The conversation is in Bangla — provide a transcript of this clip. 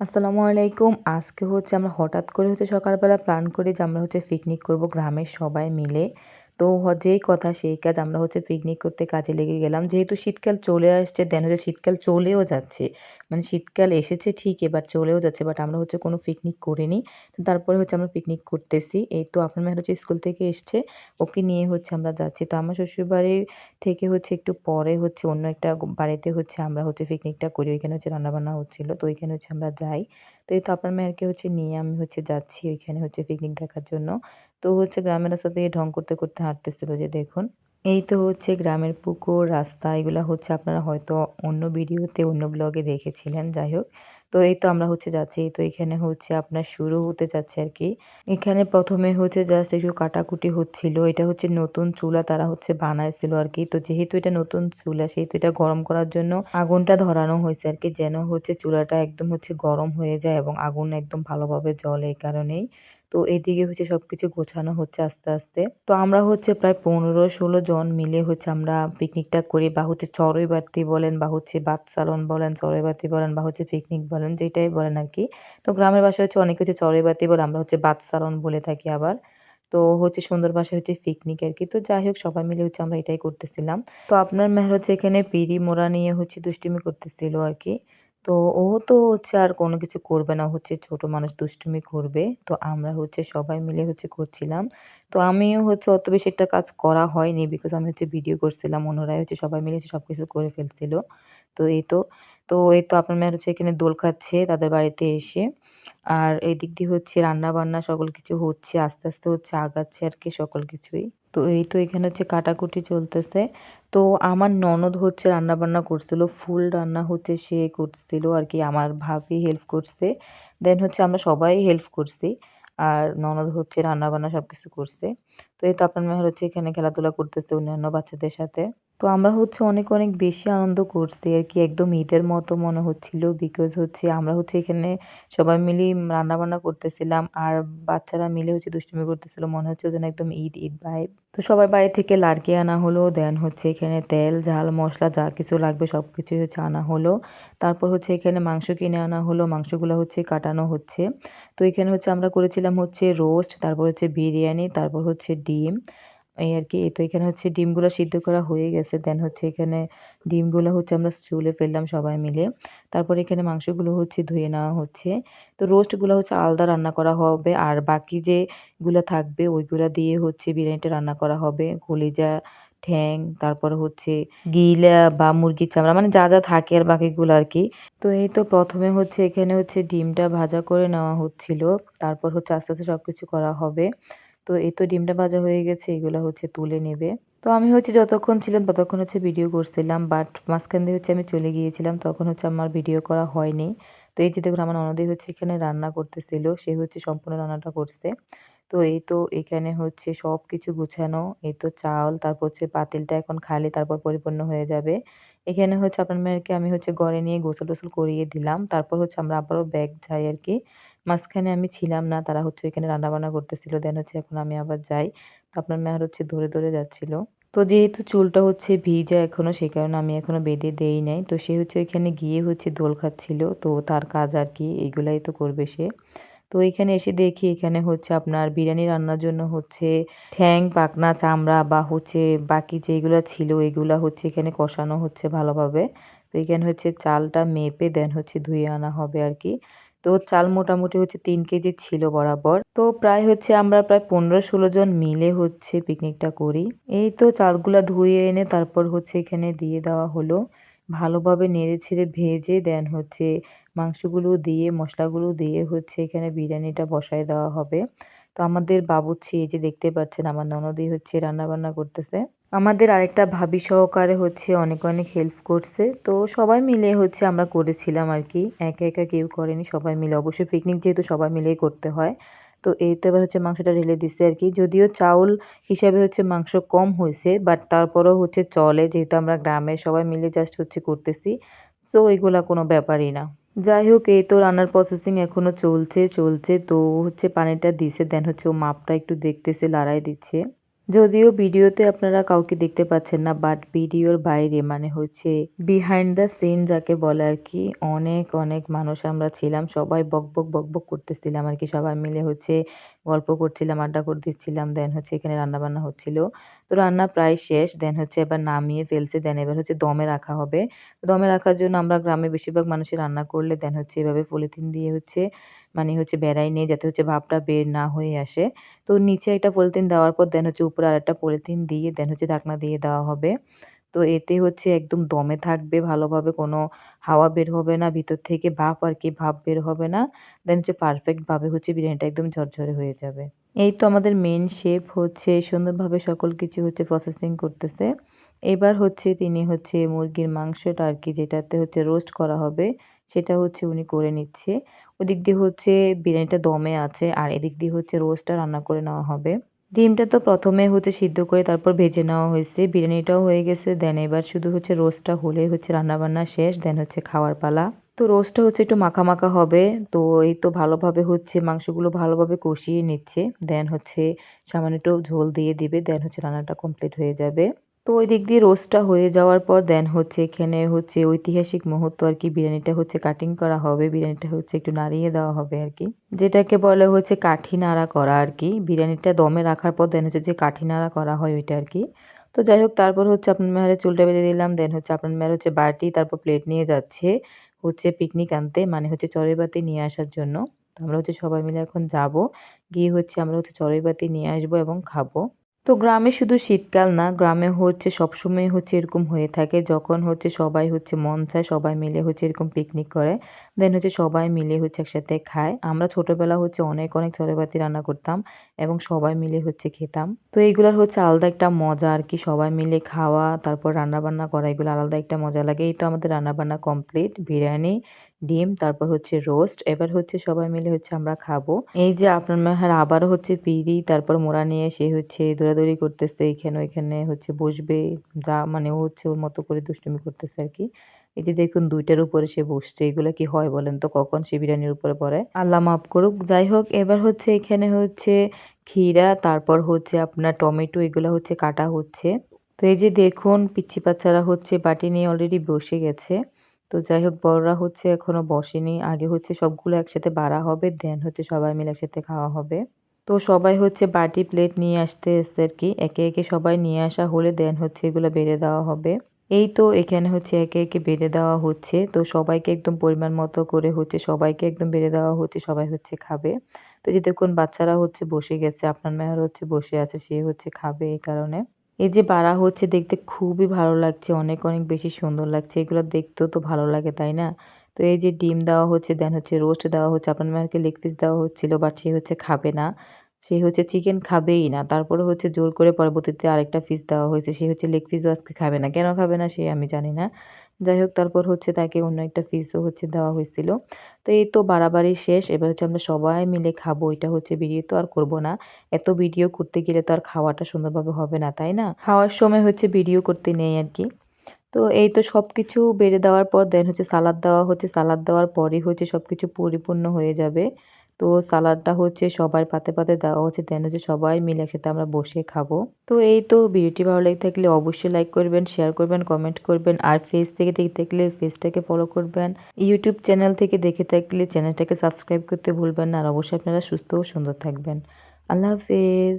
আসসালামু আলাইকুম। আজকে হচ্ছে আমরা হঠাৎ করে হচ্ছে সকালবেলা প্ল্যান করে যে আমরা হচ্ছে পিকনিক করব গ্রামের সবাই মিলে। তো যেই কথা সেই কাজ আমরা হচ্ছে পিকনিক করতে কাজে লেগে গেলাম। যেহেতু শীতকাল চলে আসছে, দেন হচ্ছে শীতকাল চলেও যাচ্ছে। মানে শীতকাল এসেছে ঠিক এবার চলেও যাচ্ছে বাট আমরা হচ্ছে কোনো পিকনিক করিনি। তো তারপরে হচ্ছে আমরা পিকনিক করতেছি। এই তো আপনার মেয়ের হচ্ছে স্কুল থেকে এসছে, ওকে নিয়ে হচ্ছে আমরা যাচ্ছি। তো আমার শ্বশুরবাড়ির থেকে হচ্ছে একটু পরে হচ্ছে অন্য একটা বাড়িতে হচ্ছে আমরা হচ্ছে পিকনিকটা করি। ওইখানে হচ্ছে রান্নাবান্না হচ্ছিল, তো ওইখানে হচ্ছে আমরা যাই। তো এই তো আপনার মেয়েরকে হচ্ছে নিয়ে আমি হচ্ছে যাচ্ছি ওইখানে হচ্ছে পিকনিক দেখার জন্য। তো হচ্ছে গ্রামের রাস্তা দিয়ে ঢং করতে, করতে হাঁটতেছিল যে দেখুন। এই তো হচ্ছে গ্রামের পুকুর, রাস্তা এগুলো হচ্ছে আপনারা হয়তো অন্য ভিডিওতে অন্য ব্লগে দেখেছিলেন। যাই হোক। তো এই তো আমরা হচ্ছে যাচ্ছি। তো এখানে হচ্ছে আপনার শুরু হতে যাচ্ছে আর কি এখানে প্রথমে হচ্ছে জাস্ট একটু কাটাকুটি হচ্ছিল। এটা হচ্ছে নতুন চুলা তারা হচ্ছে বানাইছিল আর কি তো যেহেতু এটা নতুন চুলা, সেহেতু এটা গরম করার জন্য আগুনটা ধরানো হয়েছে আর কি যেন হচ্ছে চুলাটা একদম হচ্ছে গরম হয়ে যায় এবং আগুন একদম ভালোভাবে জ্বলে এই কারণেই। তো এদিকে হচ্ছে সব কিছু গোছানো হচ্ছে আস্তে, আস্তে। তো আমরা হচ্ছে প্রায় ১৫-১৬ জন মিলে হচ্ছে আমরা পিকনিকটা করি বা হচ্ছে চড়ুইভাতি বলেন বা হচ্ছে বাদশালন বলেন, চড়ুইভাতি বলেন বা হচ্ছে পিকনিক বলেন যেটাই বলেন আর কি তো গ্রামের ভাষায় হচ্ছে অনেকে হচ্ছে চড়ুইভাতি বলে, আমরা হচ্ছে বাদশালন বলে থাকি আবার। তো হচ্ছে সুন্দর ভাষায় হচ্ছে পিকনিক আর কি তো যাই হোক সবাই মিলে হচ্ছে আমরা এটাই করতেছিলাম। তো আপনার মেহের হচ্ছে এখানে পিড়ি মোড়া নিয়ে হচ্ছে দুষ্টুমি করতেছিল আরকি। তো ও তো হচ্ছে আর কোনো কিছু করবে না, হচ্ছে ছোট মানুষ দুষ্টুমি করবে। তো আমরা হচ্ছে সবাই মিলে হচ্ছে করছিলাম। তো আমিও হচ্ছে অত বেশি একটা কাজ করা হয়নি বিকজ আমি হচ্ছে ভিডিও করছিলাম। ওনারাই হচ্ছে সবাই মিলে হচ্ছে সবকিছু করে ফেলছিল। তো এই তো, তো এই তো আপনার মেয়ের হচ্ছে এখানে দোল খাচ্ছে তাদের বাড়িতে এসে। আর এই দিক দিয়ে হচ্ছে রান্না-বান্না সকল কিছু হচ্ছে। আস্তে, আস্তে হচ্ছে আগাচ্ছে আর কি সকল কিছুই। তো এই তো এখানে হচ্ছে কাটাকুটি চলতেছে। তো আমার ননদ হচ্ছে রান্নাবান্না করছিল। ফুল রান্না হচ্ছে সে করছিল আর কি আমার ভাবি হেল্প করছে। দেন হচ্ছে আমরা সবাই হেল্প করছি। আর ননদ হচ্ছে রান্নাবান্না সবকিছু করছে। তো এই তো আপনার মেয়ের হচ্ছে এখানে খেলাধুলা করতেছে অন্যান্য বাচ্চাদের সাথে। তো আমরা হচ্ছে অনেক, অনেক বেশি আনন্দ করছি আর কি একদম ঈদের মতো মনে হচ্ছিল। বিকজ হচ্ছে আমরা হচ্ছে এখানে সবাই মিলেই রান্নাবান্না করতেছিলাম। আর বাচ্চারা মিলে হচ্ছে দুষ্টুমি করতেছিল। মনে হচ্ছে যেন একদম ঈদ, ঈদ ভাইব। তো সবার বাড়ি থেকে লাড়কি আনা হলো। দেন হচ্ছে এখানে তেল, ঝাল, মশলা যা কিছু লাগবে সবকিছুই হচ্ছে আনা হলো। তারপর হচ্ছে এখানে মাংস কিনে আনা হলো। মাংসগুলো হচ্ছে কাটানো হচ্ছে। তো এখানে হচ্ছে আমরা করেছিলাম হচ্ছে রোস্ট, তারপর হচ্ছে বিরিয়ানি, তারপর হচ্ছে ডিম। এই আরকি। তো এখানে হচ্ছে ডিমগুলো সিদ্ধ করা হয়ে গেছে। দেন হচ্ছে এখানে ডিমগুলো হচ্ছে আমরা চুলে ফেললাম সবাই মিলে। তারপর এখানে মাংসগুলো হচ্ছে ধুয়ে নেওয়া হচ্ছে। তো রোস্টগুলো হচ্ছে আলাদা রান্না করা হবে। আর বাকি যেগুলা থাকবে ওইগুলো দিয়ে হচ্ছে বিরিয়ানিটা রান্না করা হবে। কলিজা, ঠ্যাং, তারপরে হচ্ছে গিলা বা মুরগির চামড়া মানে যা, যা থাকে আর বাকিগুলো আর কি তো এই তো প্রথমে হচ্ছে এখানে হচ্ছে ডিমটা ভাজা করে নেওয়া হচ্ছিল। তারপর হচ্ছে আস্তে, আস্তে সব কিছু করা হবে। তো এই তো ডিমটা ভাজা হয়ে গেছে এগুলা হচ্ছে তুলে নেবে। তো আমি হচ্ছে যতক্ষণ ছিলাম ততক্ষণ হচ্ছে ভিডিও করছিলাম। বাট মাঝখান দিয়ে হচ্ছে আমি চলে গিয়েছিলাম। তখন হচ্ছে আমার ভিডিও করা হয়নি। তো এই যে দেখুন আমার ননদই হচ্ছে এখানে রান্না করতেছিল। সে হচ্ছে সম্পূর্ণ রান্নাটা করছে। তো এই তো এখানে হচ্ছে সব কিছু গুছানো। এই তো চাল, তারপর হচ্ছে পাতিলটা এখন খালি তারপর পরিপূর্ণ হয়ে যাবে। এখানে হচ্ছে আপনার মেয়েকে আমি হচ্ছে ঘরে নিয়ে গোসল-টোসল করিয়ে দিলাম। তারপর হচ্ছে আমরা আবারও ব্যাগ যাই আরকি। মাঝখানে আমি ছিলাম না। তারা হচ্ছে ওইখানে রান্নাবান্না করতেছিল। দেন হচ্ছে এখন আমি আবার যাই। তো আপনার মেহের হচ্ছে ধরে, ধরে যাচ্ছিল। তো যেহেতু চুলটা হচ্ছে ভিজা এখনও সে কারণে আমি এখনও বেঁধে দেই নাই। তো সে হচ্ছে ওইখানে গিয়ে হচ্ছে দোল খাচ্ছিল। তো তার কাজ আর কি এগুলাই তো করবে সে। তো এইখানে এসে দেখি এখানে হচ্ছে আপনার বিরিয়ানি রান্নার জন্য হচ্ছে ঠ্যাং, পাখনা, চামড়া বা হচ্ছে বাকি যেগুলা ছিল এগুলা হচ্ছে এখানে কষানো হচ্ছে ভালোভাবে। তো এখানে হচ্ছে চালটা মেপে দেন হচ্ছে ধুয়ে আনা হবে আরকি। তো চাল মোটামুটি হচ্ছে তিন কেজি ছিল বরাবর। তো প্রায় হচ্ছে আমরা প্রায় ১৫-১৬ জন মিলে হচ্ছে পিকনিকটা করি। এই তো চালগুলা ধুয়ে এনে তারপর হচ্ছে এখানে দিয়ে দেওয়া হলো। ভালোভাবে নেড়ে-ছেড়ে ভেজে দেন হচ্ছে মাংসগুলো দিয়ে, মশলাগুলো দিয়ে হচ্ছে এখানে বিরিয়ানিটা বসায় দেওয়া হবে। তো আমাদের বাবুর্চি, এই যে দেখতে পাচ্ছেন, আমার ননদই হচ্ছে রান্নাবান্না করতেছে। আমাদের আরেকটা ভাবি সহকারে হচ্ছে অনেক, অনেক হেল্প করছে। তো সবাই মিলে হচ্ছে আমরা করেছিলাম আর কি একা, একা কেউ করেনি সবাই মিলে। অবশ্যই পিকনিক যেহেতু সবাই মিলেই করতে হয়। তো এই তো এবার হচ্ছে মাংসটা ঢেলে আর কি যদিও চাউল হিসাবে হচ্ছে মাংস কম হয়েছে বাট তারপরেও হচ্ছে চলে যেহেতু আমরা গ্রামের সবাই মিলে জাস্ট হচ্ছে করতেছি। সো এগুলা কোনো ব্যাপারই না। যাই হোক এই তো রান্নার প্রসেসিং এখনও চলছে, চলছে। তো হচ্ছে পানিটা দিছে দেন হচ্ছে ও মাপটা একটু দেখতেছে, লাড়ায় দিচ্ছে। যদিও ভিডিওতে আপনারা কাউকে দেখতে পাচ্ছেন না বাট ভিডিওর বাইরে মানে হচ্ছে বিহাইন্ড দ্য সিন যাকে বলে আর কি, অনেক অনেক মানুষ আমরা ছিলাম, সবাই বকবক বকবক করতেছিলাম আর কি, সবাই মিলে হচ্ছে গল্প করছিলাম, আড্ডা করতেছিলাম দেন হচ্ছে এখানে রান্নাবান্না হচ্ছিল। তো রান্না প্রায় শেষ দেন হচ্ছে এবার নামিয়ে ফেলছে দেন এবার হচ্ছে দমে রাখা হবে। দমে রাখার জন্য আমরা গ্রামে বেশিরভাগ মানুষের রান্না করলে দেন হচ্ছে এভাবে পলিথিন দিয়ে হচ্ছে মানে হচ্ছে বেড়াই নিয়ে যাতে হচ্ছে ভাপটা বের না হয়ে আসে। তো নিচে একটা পলিথিন দেওয়ার পর দেন হচ্ছে উপরে আরেকটা পলিথিন দিয়ে দেন হচ্ছে ঢাকনা দিয়ে দেওয়া হবে। তো এতে হচ্ছে একদম দমে থাকবে, ভালোভাবে কোনো হাওয়া বের হবে না, ভিতর থেকে ভাপ আর কি, ভাপ বের হবে না। দেন হচ্ছে পারফেক্টভাবে হচ্ছে বিরিয়ানিটা একদম ঝরঝরে হয়ে যাবে। এই তো আমাদের মেন শেপ হচ্ছে, সুন্দরভাবে সকল কিছু হচ্ছে প্রসেসিং করতেছে। এবার হচ্ছে তিনি হচ্ছে মুরগির মাংসটা আর কি যেটাতে হচ্ছে রোস্ট করা হবে, সেটা হচ্ছে উনি করে নিচ্ছে। ওদিক দিয়ে হচ্ছে বিরিয়ানিটা দমে আছে আর এদিক দিয়ে হচ্ছে রোস্টটা রান্না করে নেওয়া হবে। ডিমটা তো প্রথমে হচ্ছে সিদ্ধ করে তারপর ভেজে নেওয়া হয়েছে। বিরিয়ানিটাও হয়ে গেছে দেন এবার শুধু হচ্ছে রোস্টটা হলেই হচ্ছে রান্নাবান্না শেষ দেন হচ্ছে খাওয়ার পালা। তো রোস্টটা হচ্ছে একটু মাখা মাখা হবে। তো এই তো ভালোভাবে হচ্ছে মাংসগুলো ভালোভাবে কষিয়ে নিচ্ছে। দেন হচ্ছে সামান্য একটু ঝোল দিয়ে দিবে। দেন হচ্ছে রান্নাটা কমপ্লিট হয়ে যাবে। তো ওই দিক দিয়ে রোস্টটা হয়ে যাওয়ার পর দেন হচ্ছে এখানে হচ্ছে ঐতিহাসিক মুহূর্ত আর কি, বিরিয়ানিটা হচ্ছে কাটিং করা হবে। বিরিয়ানিটা হচ্ছে একটু নাড়িয়ে দেওয়া হবে আর কি। যেটাকে বলে হচ্ছে কাঠি নাড়া করা আর কি। বিরিয়ানিটা দমে রাখার পর দেন হচ্ছে যে কাঠি নাড়া করা হয় ওইটা আর কি। তো যাই হোক, তারপর হচ্ছে আপনার মেয়ারে চুলটা বেঁধে দিলাম। দেন হচ্ছে আপনার মেয়ার হচ্ছে বাটি, তারপর প্লেট নিয়ে যাচ্ছে। হচ্ছে পিকনিক আনতে মানে হচ্ছে চড়ের বাতি নিয়ে আসার জন্য। তো আমরা হচ্ছে সবাই মিলে এখন যাব। গিয়ে হচ্ছে আমরা হচ্ছে চড়ের বাতি নিয়ে আসব এবং খাব। তো গ্রামে শুধু শীতকাল না, গ্রামে হচ্ছে সবসময় হচ্ছে এরকম হয়ে থাকে। যখন হচ্ছে সবাই হচ্ছে মন চায় সবাই মিলে হচ্ছে এরকম পিকনিক করে। দেন হচ্ছে সবাই মিলে হচ্ছে একসাথে খায়। আমরা ছোটোবেলা হচ্ছে অনেক অনেক চড়েবাতি রান্না করতাম এবং সবাই মিলে হচ্ছে খেতাম। তো এইগুলোর হচ্ছে আলাদা একটা মজা আর কি। সবাই মিলে খাওয়া, তারপর রান্না বান্না করা, এগুলো আলাদা একটা মজা লাগে। এই তো আমাদের রান্না বান্না কমপ্লিট বিরিয়ানি, ডিম, তারপর হচ্ছে রোস্ট এবার হচ্ছে সবাই মিলে হচ্ছে আমরা খাব। এই যে আপনার মেহার আবারও হচ্ছে পিড়ি, তারপর মোড়া নিয়ে সে হচ্ছে দৌড়াদৌড়ি করতেছে, এখানে ওইখানে হচ্ছে বসবে। যা মানে ও হচ্ছে ওর মতো করে দুষ্টুমি করতেছে আর কি। এই যে দেখুন দুইটার উপরে সে বসছে। এগুলো কি হয় বলেন তো, কখন সে বিরিয়ানির উপরে পড়ে? আল্লাহ মাফ করুক। যাই হোক, এবার হচ্ছে এখানে হচ্ছে ক্ষীরা, তারপর হচ্ছে আপনার টমেটো, এগুলো হচ্ছে কাটা হচ্ছে। তো এই যে দেখুন পিচ্ছি বাচ্চারা হচ্ছে বাটি নিয়ে অলরেডি বসে গেছে। তো যাই হোক, বড়রা হচ্ছে এখনও বসেনি। আগে হচ্ছে সবগুলো একসাথে বাড়া হবে দেন হচ্ছে সবাই মিলে একসাথে খাওয়া হবে। তো সবাই হচ্ছে বাটি প্লেট নিয়ে আসতে এসছে আর কি। একে একে সবাই নিয়ে আসা হলে দেন হচ্ছে এগুলো বেড়ে দেওয়া হবে। এই তো এখানে হচ্ছে একে একে বেড়ে দেওয়া হচ্ছে। তো সবাইকে একদম পরিমাণ মতো করে হচ্ছে সবাইকে একদম বেড়ে দেওয়া হচ্ছে, সবাই হচ্ছে খাবে। তো যে দেখুন বাচ্চারা হচ্ছে বসে গেছে, আপনার মেয়ের হচ্ছে বসে আছে, সে হচ্ছে খাবে এই কারণে। এই যে বাড়া হচ্ছে দেখতে খুবই ভালো লাগছে, অনেক অনেক বেশি সুন্দর লাগছে, এগুলো দেখতেও তো ভালো লাগে, তাই না? তো এই যে ডিম দেওয়া হচ্ছে, দেন হচ্ছে রোস্ট দেওয়া হচ্ছে, আপনার মেয়েকে লেগ পিস দেওয়া হচ্ছিল, বাট সে হচ্ছে খাবে না। সে হচ্ছে চিকেন খাবেই না। তারপরে হচ্ছে জোর করে পরবর্তীতে আরেকটা পিস দেওয়া হয়েছে। সে হচ্ছে লেগ পিসও আজকে খাবে না। কেন খাবে না সে আমি জানি না। যাই হোক, তারপর হচ্ছে তাকে অন্য একটা পিসও হচ্ছে দেওয়া হয়েছিল। তো এই তো বাড়াবাড়ি শেষ। এবার হচ্ছে আমরা সবাই মিলে খাব। এটা হচ্ছে ভিডিও তো আর করব না। এত ভিডিও করতে গেলে তো আর খাওয়াটা সুন্দরভাবে হবে না, তাই না? খাওয়ার সময় হচ্ছে ভিডিও করতে নেই আর কি। তো এই তো সব কিছু বেড়ে দেওয়ার পর দেন হচ্ছে সালাদ দেওয়া হচ্ছে। সালাদ দেওয়ার পরই হচ্ছে সব কিছু পরিপূর্ণ হয়ে যাবে। তো সালাডটা হচ্ছে সবার পাতে পাতে দেওয়া হচ্ছে। দেন হচ্ছে সবাই মিলে একসাথে আমরা বসে খাব। তো এই তো ভিডিওটি ভালো লেগে থাকলে অবশ্যই লাইক করবেন শেয়ার করবেন কমেন্ট করবেন আর ফেস থেকে দেখে থাকলে ফেসটাকে ফলো করবেন। ইউটিউব চ্যানেল থেকে দেখে থাকলে চ্যানেলটাকে সাবস্ক্রাইব করতে ভুলবেন না। আর অবশ্যই আপনারা সুস্থ ও সুন্দর থাকবেন। আল্লাহ হাফেজ।